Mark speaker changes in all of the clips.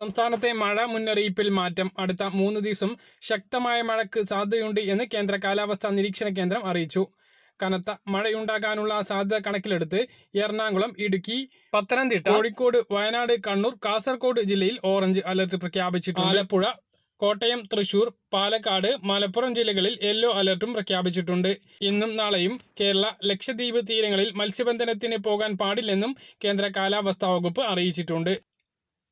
Speaker 1: സംസ്ഥാനത്തെ മഴ മുന്നറിയിപ്പിൽ മാറ്റം. അടുത്ത മൂന്ന് ദിവസം ശക്തമായ മഴയ്ക്ക് സാധ്യതയുണ്ട് എന്ന് കേന്ദ്ര കാലാവസ്ഥാ നിരീക്ഷണ കേന്ദ്രം അറിയിച്ചു. കനത്ത മഴയുണ്ടാകാനുള്ള സാധ്യത കണക്കിലെടുത്ത് എറണാകുളം ഇടുക്കി പത്തനംതിട്ട കോഴിക്കോട് വയനാട് കണ്ണൂർ കാസർഗോഡ് ജില്ലയിൽ ഓറഞ്ച് അലർട്ട് പ്രഖ്യാപിച്ചിട്ടുണ്ട്. ആലപ്പുഴ കോട്ടയം തൃശൂർ പാലക്കാട് മലപ്പുറം ജില്ലകളിൽ യെല്ലോ അലർട്ടും പ്രഖ്യാപിച്ചിട്ടുണ്ട്. ഇന്നും നാളെയും കേരള ലക്ഷദ്വീപ് തീരങ്ങളിൽ മത്സ്യബന്ധനത്തിന് പോകാൻ പാടില്ലെന്നും കേന്ദ്ര കാലാവസ്ഥാ വകുപ്പ് അറിയിച്ചിട്ടുണ്ട്.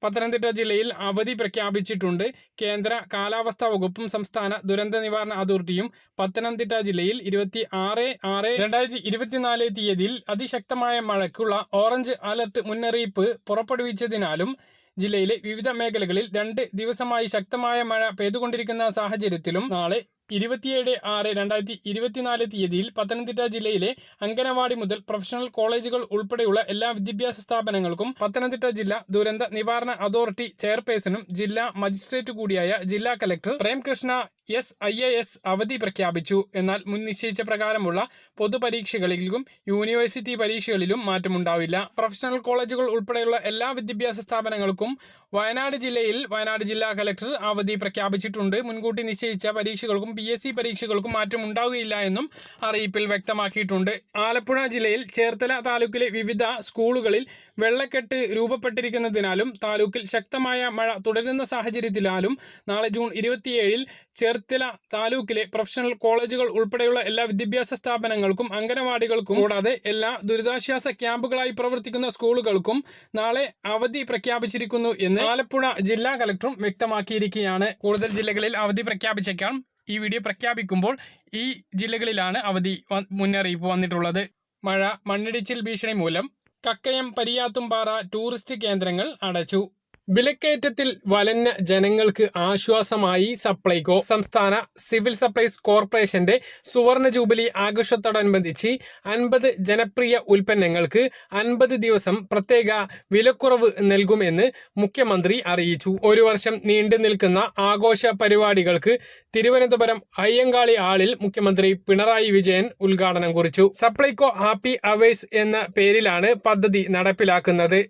Speaker 1: പത്തനംതിട്ട ജില്ലയിൽ അവധി പ്രഖ്യാപിച്ചിട്ടുണ്ട്. കേന്ദ്ര കാലാവസ്ഥാ വകുപ്പും സംസ്ഥാന ദുരന്ത നിവാരണ അതോറിറ്റിയും പത്തനംതിട്ട ജില്ലയിൽ ഇരുപത്തി ആറ് ആറ് രണ്ടായിരത്തി ഇരുപത്തിനാല് തീയതിയിൽ അതിശക്തമായ മഴയ്ക്കുള്ള ഓറഞ്ച് അലർട്ട് മുന്നറിയിപ്പ് പുറപ്പെടുവിച്ചതിനാലും ജില്ലയിലെ വിവിധ മേഖലകളിൽ രണ്ട് ദിവസമായി ശക്തമായ മഴ പെയ്തുകൊണ്ടിരിക്കുന്ന സാഹചര്യത്തിലും നാളെ ഇരുപത്തിയേഴ് ആറ് രണ്ടായിരത്തി ഇരുപത്തിനാല് തീയതിയിൽ പത്തനംതിട്ട ജില്ലയിലെ അംഗനവാടി മുതൽ പ്രൊഫഷണൽ കോളേജുകൾ ഉൾപ്പെടെയുള്ള എല്ലാ വിദ്യാഭ്യാസ സ്ഥാപനങ്ങൾക്കും പത്തനംതിട്ട ജില്ലാ ദുരന്ത നിവാരണ അതോറിറ്റി ചെയർപേഴ്സണും ജില്ലാ മജിസ്ട്രേറ്റ് കൂടിയായ ജില്ലാ collector Premkrishna S I A S അവധി പ്രഖ്യാപിച്ചു. എന്നാൽ മുൻ നിശ്ചയിച്ച പ്രകാരമുള്ള പൊതുപരീക്ഷകളിലും യൂണിവേഴ്സിറ്റി പരീക്ഷകളിലും മാറ്റമുണ്ടാവില്ല. പ്രൊഫഷണൽ കോളേജുകൾ ഉൾപ്പെടെയുള്ള എല്ലാ വിദ്യാഭ്യാസ സ്ഥാപനങ്ങൾക്കും വയനാട് ജില്ലയിൽ വയനാട് ജില്ലാ കലക്ടർ അവധി പ്രഖ്യാപിച്ചിട്ടുണ്ട്. മുൻകൂട്ടി നിശ്ചയിച്ച പരീക്ഷകൾക്കും പി എസ് സി പരീക്ഷകൾക്കും മാറ്റം ഉണ്ടാവുകയില്ല എന്നും അറിയിപ്പിൽ വ്യക്തമാക്കിയിട്ടുണ്ട്. ആലപ്പുഴ ജില്ലയിൽ ചേർത്തല താലൂക്കിലെ വിവിധ സ്കൂളുകളിൽ വെള്ളക്കെട്ട് രൂപപ്പെട്ടിരിക്കുന്നതിനാലും താലൂക്കിൽ ശക്തമായ മഴ തുടരുന്ന സാഹചര്യത്തിലാലും നാളെ ജൂൺ ഇരുപത്തിയേഴിൽ ചേർത്തല താലൂക്കിലെ പ്രൊഫഷണൽ കോളേജുകൾ ഉൾപ്പെടെയുള്ള എല്ലാ വിദ്യാഭ്യാസ സ്ഥാപനങ്ങൾക്കും അംഗനവാടികൾക്കും കൂടാതെ എല്ലാ ദുരിതാശ്വാസ ക്യാമ്പുകളായി പ്രവർത്തിക്കുന്ന സ്കൂളുകൾക്കും നാളെ അവധി പ്രഖ്യാപിച്ചിരിക്കുന്നു എന്ന് ആലപ്പുഴ ജില്ലാ കലക്ടറും വ്യക്തമാക്കിയിരിക്കുകയാണ്. കൂടുതൽ ജില്ലകളിൽ അവധി പ്രഖ്യാപിച്ചേക്കാം. ഈ വീഡിയോ പ്രഖ്യാപിക്കുമ്പോൾ ഈ ജില്ലകളിലാണ് അവധി മുന്നറിയിപ്പ് വന്നിട്ടുള്ളത്. മഴ മണ്ണിടിച്ചിൽ ഭീഷണി മൂലം കക്കയം പരിയാത്തുംപാറ ടൂറിസ്റ്റ് കേന്ദ്രങ്ങൾ അടച്ചു. വിലക്കയറ്റത്തിൽ വലഞ്ഞ ജനങ്ങൾക്ക് ആശ്വാസമായി സപ്ലൈകോ സംസ്ഥാന സിവിൽ സപ്ലൈസ് കോർപ്പറേഷന്റെ സുവർണ ജൂബിലി ആഘോഷത്തോടനുബന്ധിച്ച് അൻപത് ജനപ്രിയ ഉൽപ്പന്നങ്ങൾക്ക് അൻപത് ദിവസം പ്രത്യേക വിലക്കുറവ് നൽകുമെന്ന് മുഖ്യമന്ത്രി അറിയിച്ചു. ഒരു വർഷം നീണ്ടു നിൽക്കുന്ന ആഘോഷ പരിപാടികൾക്ക് തിരുവനന്തപുരം അയ്യങ്കാളി ആളിൽ മുഖ്യമന്ത്രി പിണറായി വിജയൻ ഉദ്ഘാടനം കുറിച്ചു. സപ്ലൈകോ ഹാപ്പി അവേഴ്സ് എന്ന പേരിലാണ് പദ്ധതി നടപ്പിലാക്കുന്നത്.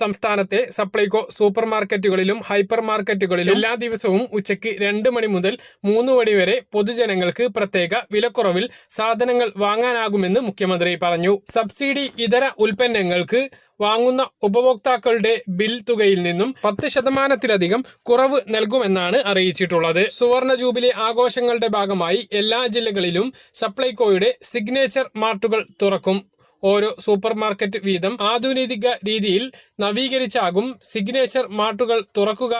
Speaker 1: സംസ്ഥാനത്തെ സപ്ലൈകോ സൂപ്പർ മാർക്കറ്റുകളിലും ഹൈപ്പർ മാർക്കറ്റുകളിലും എല്ലാ ദിവസവും ഉച്ചയ്ക്ക് രണ്ട് മണി മുതൽ മൂന്ന് മണി വരെ പൊതുജനങ്ങൾക്ക് പ്രത്യേക വിലക്കുറവിൽ സാധനങ്ങൾ വാങ്ങാനാകുമെന്ന് മുഖ്യമന്ത്രി പറഞ്ഞു. സബ്സിഡി ഇതര ഉൽപ്പന്നങ്ങൾക്ക് വാങ്ങുന്ന ഉപഭോക്താക്കളുടെ ബിൽ തുകയിൽ നിന്നും പത്ത് ശതമാനത്തിലധികം കുറവ് നൽകുമെന്നാണ് അറിയിച്ചിട്ടുള്ളത്. സുവർണ ജൂബിലി ആഘോഷങ്ങളുടെ ഭാഗമായി എല്ലാ ജില്ലകളിലും സപ്ലൈകോയുടെ സിഗ്നേച്ചർ മാർട്ടുകൾ തുറക്കും. ഓരോ സൂപ്പർ മാർക്കറ്റ് വീതം ആധുനിക രീതിയിൽ നവീകരിച്ചാകും സിഗ്നേച്ചർ മാർട്ടുകൾ തുറക്കുക.